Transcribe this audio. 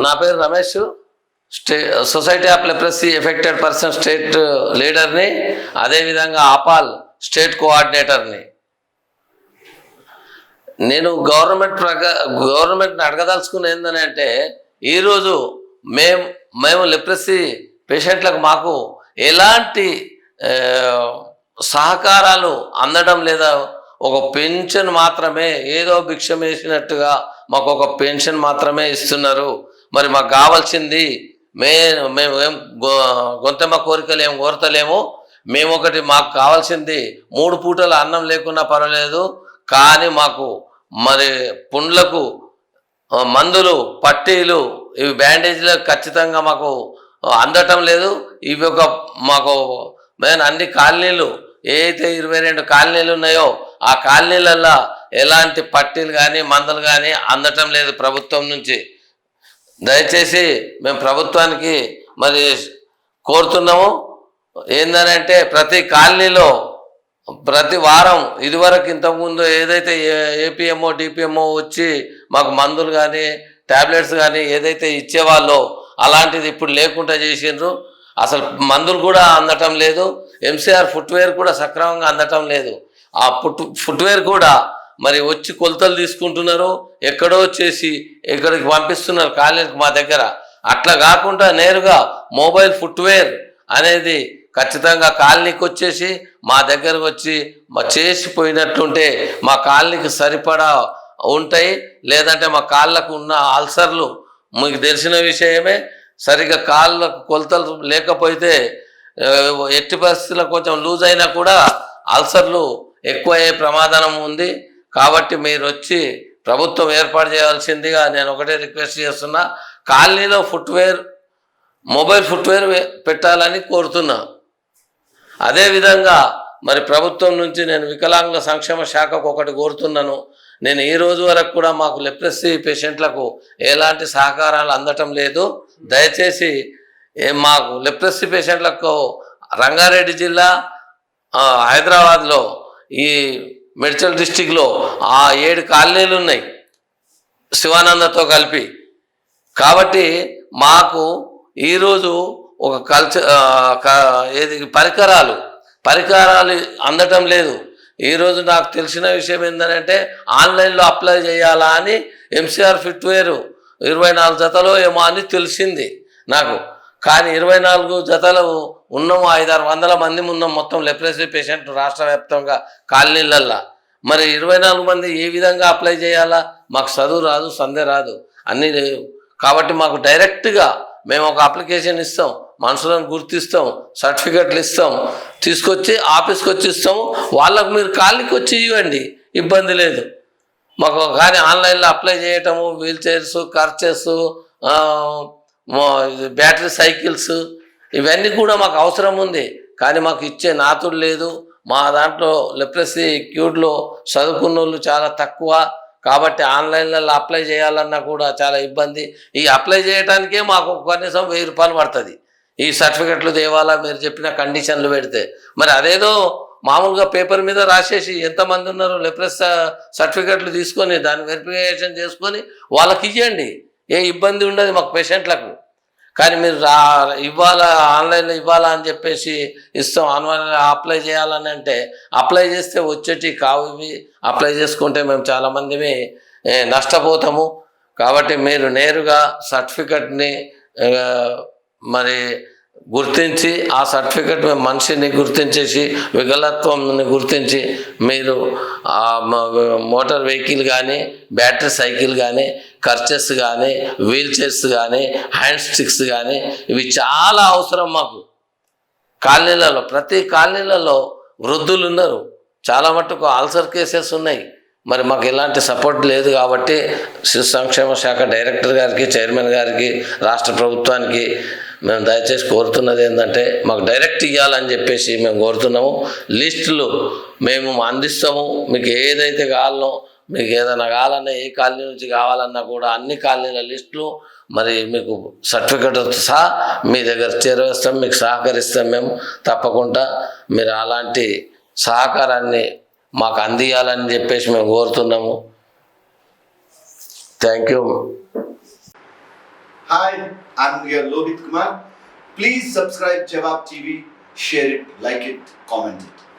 నా పేరు Ramesh. State society of leprosy affected person state లీడర్ని అదేవిధంగా ఆపాల్ స్టేట్ కోఆర్డినేటర్ని. నేను గవర్నమెంట్ ప్రకా గవర్నమెంట్ని అడగదలుచుకుని ఏందని అంటే ఈరోజు మేము మేము లెప్రసీ పేషెంట్లకు మాకు ఎలాంటి సహకారాలు అందడం లేదా ఒక పెన్షన్ మాత్రమే ఏదో భిక్షం వేసినట్టుగా మాకు ఒక పెన్షన్ మాత్రమే ఇస్తున్నారు. మరి మాకు కావాల్సింది మే మేము ఏం గొ గొంతెమ్మ కోరికలు ఏం కోరతలేము. మేము ఒకటి మాకు కావాల్సింది మూడు పూటల అన్నం లేకున్నా పర్వాలేదు. కానీ మాకు మరి పుండ్లకు మందులు పట్టీలు ఇవి బ్యాండేజీలు ఖచ్చితంగా మాకు అందటం లేదు. ఇవి ఒక మాకు మెయిన్ అన్ని కాలనీలు ఏదైతే ఇరవై రెండు కాలనీలు ఉన్నాయో ఆ కాలనీలల్లో ఎలాంటి పట్టీలు కానీ మందులు కానీ అందటం లేదు ప్రభుత్వం నుంచి. దయచేసి మేము ప్రభుత్వానికి మరి కోరుతున్నాము. ఏందనంటే ప్రతి కాలనీలో ప్రతి వారం ఇదివరకు ఇంతకుముందు ఏదైతే ఏపీఎంఓ డిపిఎంఓ వచ్చి మాకు మందులు కానీ ట్యాబ్లెట్స్ కానీ ఏదైతే ఇచ్చేవాళ్ళో అలాంటిది ఇప్పుడు లేకుండా చేసిండ్రు. అసలు మందులు కూడా అందటం లేదు. ఎంసీఆర్ ఫుట్వేర్ కూడా సక్రమంగా అందటం లేదు. ఆ ఫుట్ ఫుట్వేర్ కూడా మరి వచ్చి కొలతలు తీసుకుంటున్నారు ఎక్కడో వచ్చేసి ఎక్కడికి పంపిస్తున్నారు కాలేజీకి మా దగ్గర. అట్లా కాకుండా నేరుగా మొబైల్ ఫుట్వేర్ అనేది ఖచ్చితంగా కాలనీకి వచ్చేసి మా దగ్గరకు వచ్చి మా చేసిపోయినట్లుంటే మా కాలనీకి సరిపడా ఉంటాయి. లేదంటే మా కాళ్ళకు ఉన్న అల్సర్లు మీకు తెలిసిన విషయమే. సరిగ్గా కాళ్ళకు కొలతలు లేకపోతే ఎట్టి పరిస్థితుల్లో కొంచెం లూజ్ అయినా కూడా అల్సర్లు ఎక్కువ అయ్యే ప్రమాదం ఉంది. కాబట్టి మీరు వచ్చి ప్రభుత్వం ఏర్పాటు చేయాల్సిందిగా నేను ఒకటే రిక్వెస్ట్ చేస్తున్నా. కాలనీలో ఫుట్వేర్ మొబైల్ ఫుట్వేర్ పెట్టాలని కోరుతున్నా. అదేవిధంగా మరి ప్రభుత్వం నుంచి నేను వికలాంగుల సంక్షేమ శాఖకు ఒకటి కోరుతున్నాను. నేను ఈ రోజు వరకు కూడా మాకు లెప్రసీ పేషెంట్లకు ఎలాంటి సహకారాలు అందటం లేదు. దయచేసి మాకు లెప్రసీ పేషెంట్లకు రంగారెడ్డి జిల్లా హైదరాబాద్లో ఈ మేడ్చల్ డిస్టిక్లో ఆ ఏడు కాలనీలు ఉన్నాయి శివానందతో కలిపి. కాబట్టి మాకు ఈరోజు ఒక కల్చర్ ఏది పరికరాలు పరికరాలు అందటం లేదు. ఈరోజు నాకు తెలిసిన విషయం ఏంటంటే ఆన్లైన్లో అప్లై చేయాలా అని ఎంసీఆర్ ఫిట్వేర్ ఇరవై నాలుగు జతలో ఏమో అని తెలిసింది నాకు. కానీ ఇరవై నాలుగు జతలు ఉన్నాము ఐదారు వందల మంది ఉన్నాం మొత్తం లెప్రసీ పేషెంట్ రాష్ట్ర వ్యాప్తంగా కాలనీలల్లా. మరి ఇరవై నాలుగు మంది ఏ విధంగా అప్లై చేయాలా? మాకు చదువు రాదు సందే రాదు అన్నీ లేవు. కాబట్టి మాకు డైరెక్ట్గా మేము ఒక అప్లికేషన్ ఇస్తాం మనుషులను గుర్తిస్తాం సర్టిఫికెట్లు ఇస్తాం తీసుకొచ్చి ఆఫీస్కి వచ్చి ఇస్తాము వాళ్ళకు మీరు కాళ్ళకి వచ్చి ఇవ్వండి ఇబ్బంది లేదు. మాకు కానీ ఆన్లైన్లో అప్లై చేయటము wheel chairs crutches battery cycles ఇవన్నీ కూడా మాకు అవసరం ఉంది. కానీ మాకు ఇచ్చే నాతుడు లేదు. మా దాంట్లో లెప్రసీ క్యూట్లో చదువుకున్న వాళ్ళు చాలా తక్కువ. కాబట్టి ఆన్లైన్లలో అప్లై చేయాలన్నా కూడా చాలా ఇబ్బంది. ఈ అప్లై చేయడానికే మాకు కనీసం వెయ్యి రూపాయలు పడుతుంది. ఈ సర్టిఫికెట్లు తేవాలా మీరు చెప్పిన కండిషన్లు పెడితే. మరి అదేదో మామూలుగా పేపర్ మీద రాసేసి ఎంతమంది ఉన్నారు లిప్రెస్ సర్టిఫికెట్లు తీసుకొని దాన్ని వెరిఫికేషన్ చేసుకొని వాళ్ళకి ఇవ్వండి ఏ ఇబ్బంది ఉండదు మాకు పేషెంట్లకు. కానీ మీరు ఇవ్వాలా ఆన్లైన్లో ఇవ్వాలా అని చెప్పేసి ఇస్తాం. ఆన్లైన్లో అప్లై చేయాలని అంటే అప్లై చేస్తే వచ్చేటి కావు ఇవి. అప్లై చేసుకుంటే మేము చాలామందిని నష్టపోతాము. కాబట్టి మీరు నేరుగా సర్టిఫికెట్ని మరి గుర్తించి ఆ సర్టిఫికెట్ మీ మనిషిని గుర్తించేసి వికలత్వంని గుర్తించి మీరు మోటార్ వెహికల్ కానీ బ్యాటరీ సైకిల్ కానీ ఖర్చెస్ కానీ వీల్ చైర్స్ కానీ హ్యాండ్ స్టిక్స్ కానీ ఇవి చాలా అవసరం మాకు. కాలనీలలో ప్రతి కాలనీలలో వృద్ధులు ఉన్నారు. చాలా మటుకు ఆల్సర్ కేసెస్ ఉన్నాయి. మరి మాకు ఎలాంటి సపోర్ట్ లేదు కాబట్టి శిశు సంక్షేమ శాఖ డైరెక్టర్ గారికి చైర్మన్ గారికి రాష్ట్ర ప్రభుత్వానికి మేము దయచేసి కోరుతున్నది ఏంటంటే మాకు డైరెక్ట్ ఇవ్వాలని చెప్పేసి మేము కోరుతున్నాము. లిస్టులు మేము అందిస్తాము. మీకు ఏదైతే కావాలనో మీకు ఏదైనా కావాలన్నా ఏ కాలనీ నుంచి కావాలన్నా కూడా అన్ని కాలనీల లిస్టులు మరి మీకు సర్టిఫికెట్ సహా మీ దగ్గర చేరవేస్తాం మీకు సహకరిస్తాం మేము తప్పకుండా. మీరు అలాంటి సహకారాన్ని మాకు అందియాలని చెప్పేసి మేము కోరుతున్నాము. Thank you. Hi, I'm your Lohit Kumar. Please subscribe Jawab TV, share it, like it, comment it.